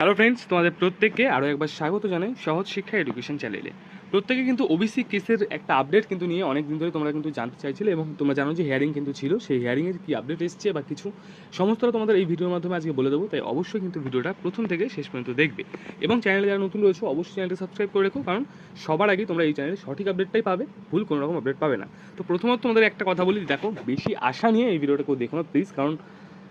Hello friends তোমাদের প্রত্যেককে আরও একবার স্বাগত জানাই সহজ শিক্ষা এডুকেশন চ্যানেলে প্রত্যেকে কিন্তু ওবিসি কেসের একটা আপডেট কিন্তু নিয়ে অনেক দিন ধরে তোমরা কিন্তু জানতে চাইছিলে এবং তোমরা জানো যে হিয়ারিং কিন্তু ছিল, সেই হিয়ারিংয়ের কী আপডেট এসছে বা কিছু সমস্তটা তোমাদের এই ভিডিওর মাধ্যমে আজকে বলে দেবো, তাই অবশ্যই কিন্তু ভিডিওটা প্রথম থেকে শেষ পর্যন্ত দেখবে। এবং চ্যানেলে যারা নতুন রয়েছে, অবশ্যই চ্যানেলটা সাবস্ক্রাইব করে রেখো, কারণ সবার আগে তোমরা এই চ্যানেলে সঠিক আপডেটটাই পাবে, ভুল কোনো রকম আপডেট পাবে না। তো প্রথমত তোমাদের একটা কথা বলি, দেখো, বেশি আশা নিয়ে এই ভিডিওটা কেউ দেখো না প্লিজ কারণ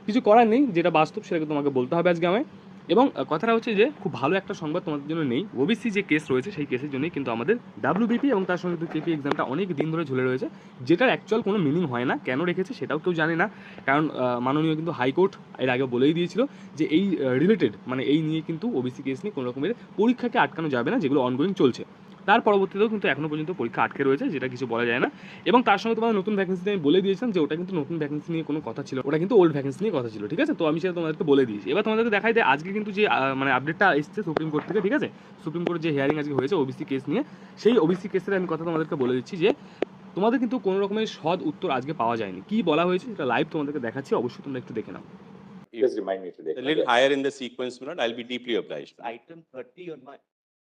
কিছু করার নেই, যেটা বাস্তব সেটাকে তোমাকে বলতে হবে আজকে আমায়। এবং কথাটা হচ্ছে যে, খুব ভালো একটা সংবাদ তোমাদের জন্য নেই। ওবিসি যে কেস রয়েছে, সেই কেসের জন্যই কিন্তু আমাদের ডাব্লিউবিপি এবং তার সঙ্গে কেপি এক্সামটা অনেক দিন ধরে ঝুলে রয়েছে, যেটার অ্যাকচুয়াল কোনো মিনিং হয় না। কেন রেখেছে সেটাও কেউ জানে না। কারণ মাননীয় কিন্তু হাইকোর্ট এর আগে বলেই দিয়েছিল যে, এই রিলেটেড মানে এই নিয়ে কিন্তু ওবিসি কেস নিয়ে কোনো রকমের পরীক্ষাকে আটকানো যাবে না, যেগুলো অনগোয়িং চলছে। তার পরবর্তীতেও কিন্তু এখনও পর্যন্ত পরীক্ষা আটকে রয়েছে যেটা কিছু বলা যায় না। এবং তার সঙ্গে তোমাদের নতুন ভ্যাকেন্সি আমি বলে দিয়েছিলাম যে ওটা কিন্তু নতুন ভ্যাকেন্সি নিয়ে কোনো কথা ছিল ওটা কিন্তু ওল্ড ভ্যাকেন্সি নিয়ে কথা ছিল ঠিক আছে? তো আমি সেটা তোমাদেরকে বলে দিয়েছি। এবার তোমাদেরকে দেখাই দেয় আজকে কিন্তু যে মানে আপডেটটা এসছে সুপ্রিম কোর্ট থেকে ঠিক আছে? সুপ্রিম কোর্টের যে হিয়ারিং আজকে হয়েছে ওবিসি কেস নিয়ে সেই ওবিসি কেসের আমি কথা তোমাদেরকে বলে দিচ্ছি যে তোমাদের কিন্তু কোনো রকমের সৎ উত্তর আজকে পাওয়া যায়নি। কি বলা হয়েছে সেটা লাইভ তোমাদেরকে দেখাচ্ছি অবশ্যই তোমরা একটু দেখে নাও। Just remind me today. A little higher in the sequence, Vinod, I'll be deeply obliged. item thirty on my,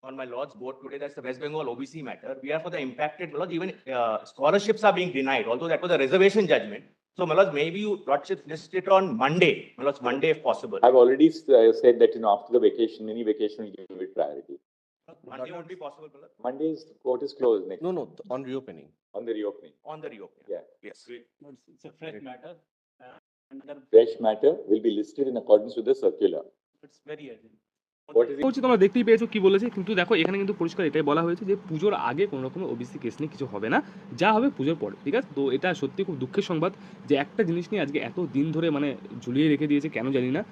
on my lord's board today, that's the West Bengal OBC matter. We are for the impacted, my lords, even uh, scholarships are being denied, although that was a reservation judgment. So my lords, maybe you lordship list it on Monday, my lords, Monday if possible. I've already uh, said that, you know, after the vacation, any vacation will give it priority. Monday won't be possible, my lord, Monday's court is closed next, No, no, on reopening. on the reopening. on the reopening. Yeah. Yes. It's a fresh matter. uh, Fresh matter will be listed in accordance with the circular. It's very urgent. হচ্ছে তোমরা দেখতেই পেয়েছ কি বলেছে, কিন্তু দেখো এখানে কিন্তু পরিষ্কার এটাই বলা হয়েছে যে পুজোর আগে কোনো রকমের ওবিসি কেস নিয়ে কিছু হবে না, যা হবে পুজোর পরে, ঠিক আছে? তো এটা সত্যি খুব দুঃখের সংবাদ যে একটা জিনিস নিয়ে আজকে এত দিন ধরে মানে ঝুলিয়ে রেখে দিয়েছে, কেন জানি না।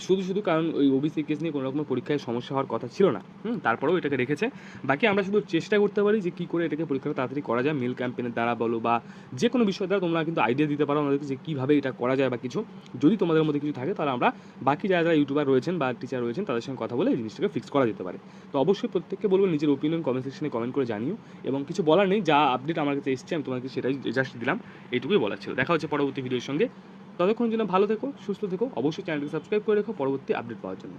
শুধু শুধু কারণ ওই ওবিসি কেস নিয়ে কোনো রকমের পরীক্ষায় সমস্যা হওয়ার কথা ছিল না। হুম, তারপরেও এটাকে রেখেছে। বাকি আমরা শুধু চেষ্টা করতে পারি যে কী করে এটাকে পরীক্ষাটা তাড়াতাড়ি করা যায় মিল ক্যাম্পেনের দ্বারা বলো বা যে কোনো বিষয় দ্বারা তোমরা কিন্তু আইডিয়া দিতে পারো আমাদেরকে যে কীভাবে এটা করা যায় বা কিছু। যদি তোমাদের মধ্যে কিছু থাকে, তাহলে আমরা বাকি যারা যারা ইউটিউবার রয়েছেন বা টিচার রয়েছেন, তাদের সঙ্গে কথা বলে এই জিনিসটাকে ফিক্স করা যেতে পারে। তো অবশ্যই প্রত্যেককে বলব নিজের ওপিনিয়ন কমেন্ট সেকশনে কমেন্ট করে জানিও এবং কিছু বলার নেই, যা আপডেট আমার কাছে এসছে, আমি তোমাকে সেটাই জাস্ট দিলাম, এইটুকুই বলার ছিল। দেখা হচ্ছে পরবর্তী ভিডিওর সঙ্গে। ততক্ষণ জন্য ভালো থেকো, সুস্থ থেকো। অবশ্যই চ্যানেলটি সাবস্ক্রাইব করে রেখো। পরবর্তী আপডেট পাওয়ার জন্য।